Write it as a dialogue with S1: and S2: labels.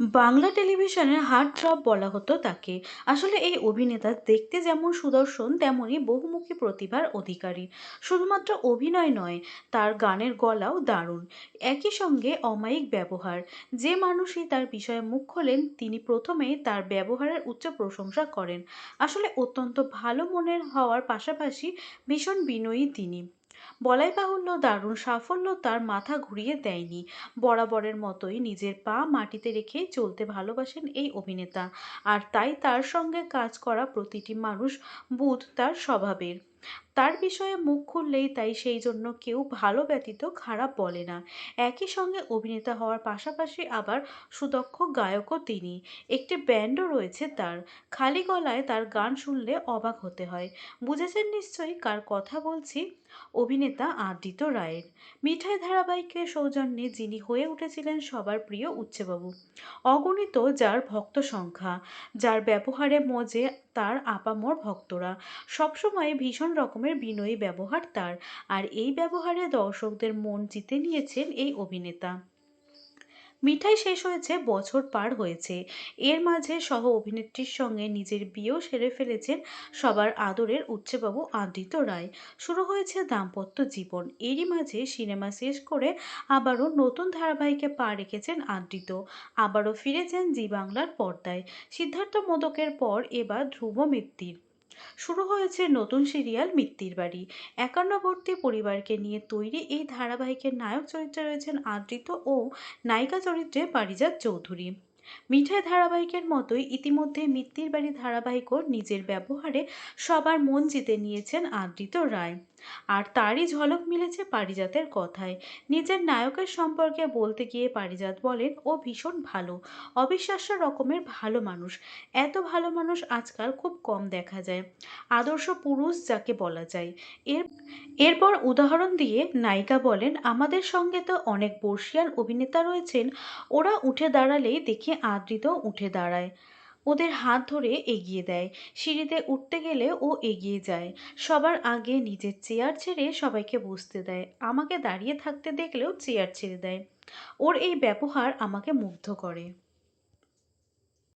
S1: বাংলা টেলিভিশনের heart drop বলা হতো তাকে। আসলে এই অভিনেতা দেখতে যেমন সুদর্শন, তেমনই বহুমুখী প্রতিভার অধিকারী। শুধুমাত্র অভিনয় নয়, তার গানের গলাও দারুণ। একই সঙ্গে অমায়িক ব্যবহার। যে মানুষই তার বিষয়ে মুখ খোলেন, তিনি প্রথমেই তার ব্যবহারের উচ্চ প্রশংসা করেন। আসলে অত্যন্ত ভালো মনের হওয়ার পাশাপাশি ভীষণ বিনয়ী তিনি। বলাই বাহুল্য, দারুণ সাফল্য তার মাথা ঘুরিয়ে দেয়নি। বরাবরের মতোই নিজের পা মাটিতে রেখে চলতে ভালোবাসেন এই অভিনেতা। আর তাই তার সঙ্গে কাজ করা প্রতিটি মানুষ বুধ তার স্বভাবের। তার বিষয়ে মুখ খুললেই তাই সেই জন্য কেউ ভালো ব্যতীত খারাপ বলে না। একই সঙ্গে অভিনেতা হওয়ার পাশাপাশি আবার সুদক্ষ গায়কও তিনি। একটি ব্যান্ডও রয়েছে তার। খালি গলায় তার গান শুনলে অবাক হতে হয়। বুঝেছেন নিশ্চয়ই কার কথা বলছি? অভিনেতা আদিত্য রায়ের। মিঠাই ধারাবাহিকের সৌজন্যে যিনি হয়ে উঠেছিলেন সবার প্রিয় উচ্চবাবু অগণিত যার ভক্ত সংখ্যা, যার ব্যবহারে মজে তার আপামর ভক্তরা। সবসময় ভীষণ রকমের বিনয়ী ব্যবহার তার, আর এই ব্যবহারে দর্শকদের মন জিতে নিয়েছেন এই অভিনেতা। মিঠাই শেষ হয়েছে, বছর পার হয়েছে। এর মাঝে সহ অভিনেত্রীর সঙ্গে নিজের বিয়েও সেরে ফেলেছেন সবার আদরের উচ্চবাবু আদিত্য রায়। শুরু হয়েছে দাম্পত্য জীবন। এরই মাঝে সিনেমা শেষ করে আবারও নতুন ধারাবাহিকে পা রেখেছেন আদিত্য। আবারও ফিরেছেন জি বাংলার পর্দায়। সিদ্ধার্থ মোদকের পর এবার ধ্রুব মিত্তির। শুরু হয়েছে নতুন সিরিয়াল মিত্তির বাড়ি। একান্নবর্তী পরিবারকে নিয়ে তৈরি এই ধারাবাহিকের নায়ক চরিত্রে রয়েছেন আদৃত ও নায়িকা চরিত্রে পারিজাত চৌধুরী। মিঠাই ধারাবাহিকের মতোই ইতিমধ্যে মিত্তির বাড়ি ধারাবাহিকও নিজের ব্যবহারে সবার মন জিতে নিয়েছেন আদৃত রায়। আর তারই ঝলক মিলেছে পারিজাতের কথায়। নিজের নায়কের সম্পর্কে বলতে গিয়ে পারিজাত বলেন, ও ভীষণ ভালো, অবিশ্বাস্য রকমের ভালো মানুষ। এত ভালো মানুষ আজকাল খুব কম দেখা যায়। আদর্শ পুরুষ যাকে বলা যায়। এর, এরপর উদাহরণ দিয়ে নায়িকা বলেন, আমাদের সঙ্গে তো অনেক বর্ষিয়ান অভিনেতা রয়েছেন। ওরা উঠে দাঁড়ালেই দেখি আদৃত উঠে দাঁড়ায়। ওদের হাত ধরে এগিয়ে দেয়। সিঁড়িতে উঠতে গেলে ও এগিয়ে যায়। সবার আগে নিজের চেয়ার ছেড়ে সবাইকে বসতে দেয়। আমাকে দাঁড়িয়ে থাকতে দেখলেও চেয়ার ছেড়ে দেয়। ওর এই ব্যবহার আমাকে মুগ্ধ করে।